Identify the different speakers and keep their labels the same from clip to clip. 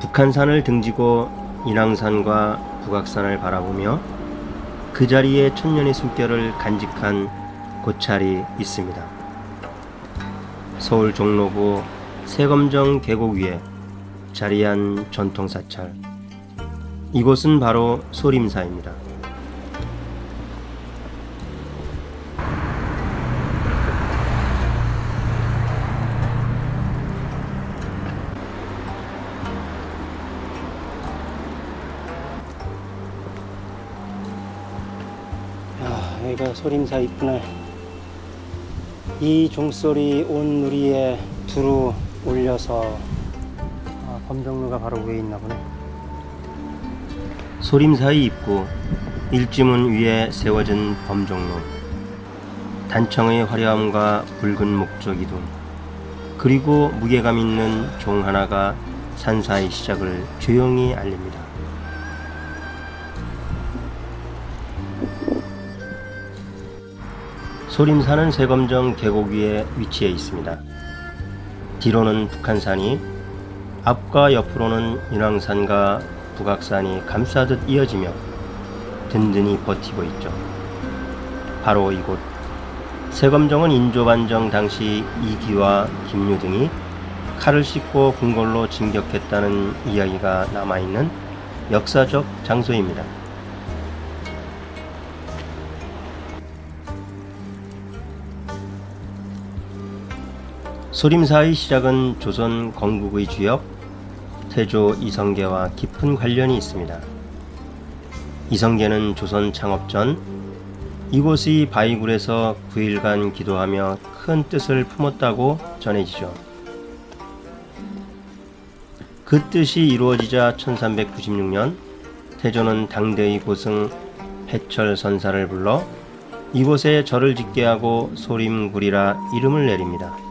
Speaker 1: 북한산을 등지고 인왕산과 북악산을 바라보며 그 자리에 천년의 숨결을 간직한 고찰이 있습니다. 서울 종로구 세검정 계곡 위에 자리한 전통사찰. 이곳은 바로 소림사입니다. 여기가 소림사 있구나. 이 종소리 온 누리에 두루 올려서 아, 검정루가 바로 위에 있나 보네. 소림사의 입구 일지문 위에 세워진 범종로 단청의 화려함과 붉은 기둥 그리고 무게감 있는 종 하나가 산사의 시작을 조용히 알립니다. 소림산은 세검정 계곡 위에 위치해 있습니다. 뒤로는 북한산이 앞과 옆으로는 인왕산과 북악산이 감싸듯 이어지며 든든히 버티고 있죠. 바로 이곳 세검정은 인조반정 당시 이기와 김유 등이 칼을 씻고 궁궐로 진격했다는 이야기가 남아있는 역사적 장소입니다. 소림사의 시작은 조선 건국의 주역 태조 이성계와 깊은 관련이 있습니다. 이성계는 조선 창업 전 이곳의 바위굴에서 9일간 기도하며 큰 뜻을 품었다고 전해지죠. 그 뜻이 이루어지자 1396년 태조는 당대의 고승 해철 선사를 불러 이곳에 절을 짓게 하고 소림굴이라 이름을 내립니다.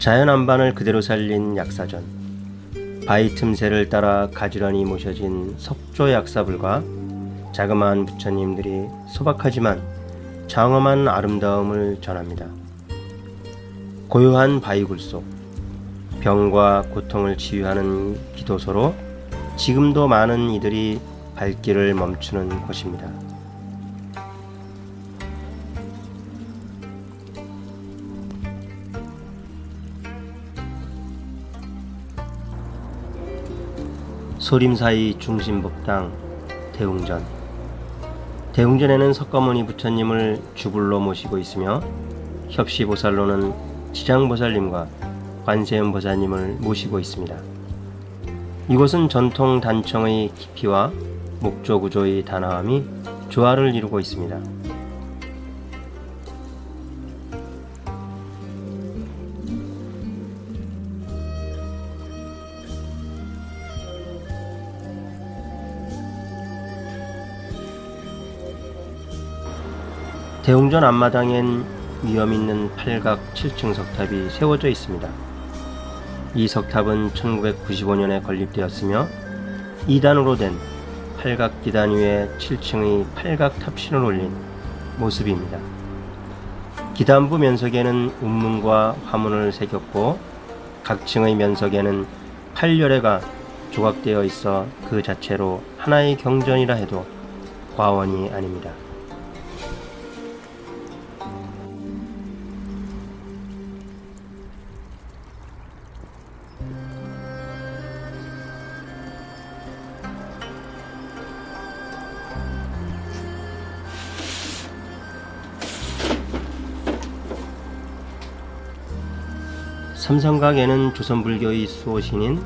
Speaker 1: 자연 안반을 그대로 살린 약사전 바위 틈새를 따라 가지런히 모셔진 석조 약사불과 자그마한 부처님들이 소박하지만 장엄한 아름다움을 전합니다. 고요한 바위굴 속 병과 고통을 치유하는 기도소로 지금도 많은 이들이 발길을 멈추는 곳입니다. 소림사의 중심법당 대웅전 대웅전에는 석가모니 부처님을 주불로 모시고 있으며 협시보살로는 지장보살님과 관세음보살님을 모시고 있습니다. 이곳은 전통 단청의 깊이와 목조 구조의 단아함이 조화를 이루고 있습니다. 대웅전 앞마당엔 위험 있는 팔각 7층 석탑이 세워져 있습니다. 이 석탑은 1995년에 건립되었으며 2단으로 된 팔각 기단 위에 7층의 팔각 탑신을 올린 모습입니다. 기단부 면석에는 운문과 화문을 새겼고 각 층의 면석에는 팔열애가 조각되어 있어 그 자체로 하나의 경전이라 해도 과언이 아닙니다. 삼성각에는 조선불교의 수호신인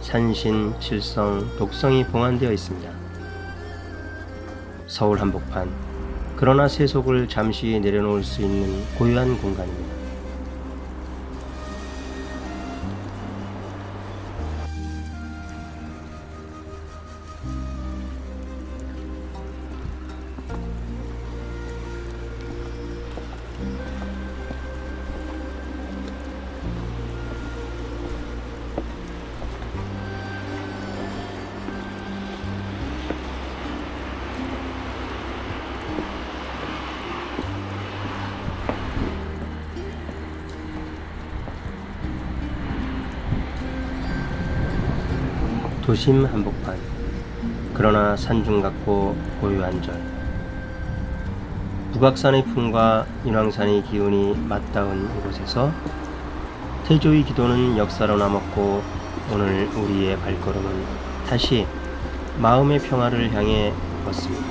Speaker 1: 산신, 칠성, 독성이 봉안되어 있습니다. 서울 한복판. 그러나 세속을 잠시 내려놓을 수 있는 고요한 공간입니다. 도심 한복판 그러나 산중 같고 고요한 절 북악산의 풍과 인왕산의 기운이 맞닿은 이곳에서 태조의 기도는 역사로 남았고 오늘 우리의 발걸음은 다시 마음의 평화를 향해 걷습니다.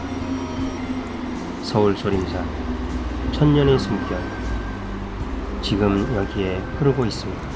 Speaker 1: 서울 소림사 천년의 숨결 지금 여기에 흐르고 있습니다.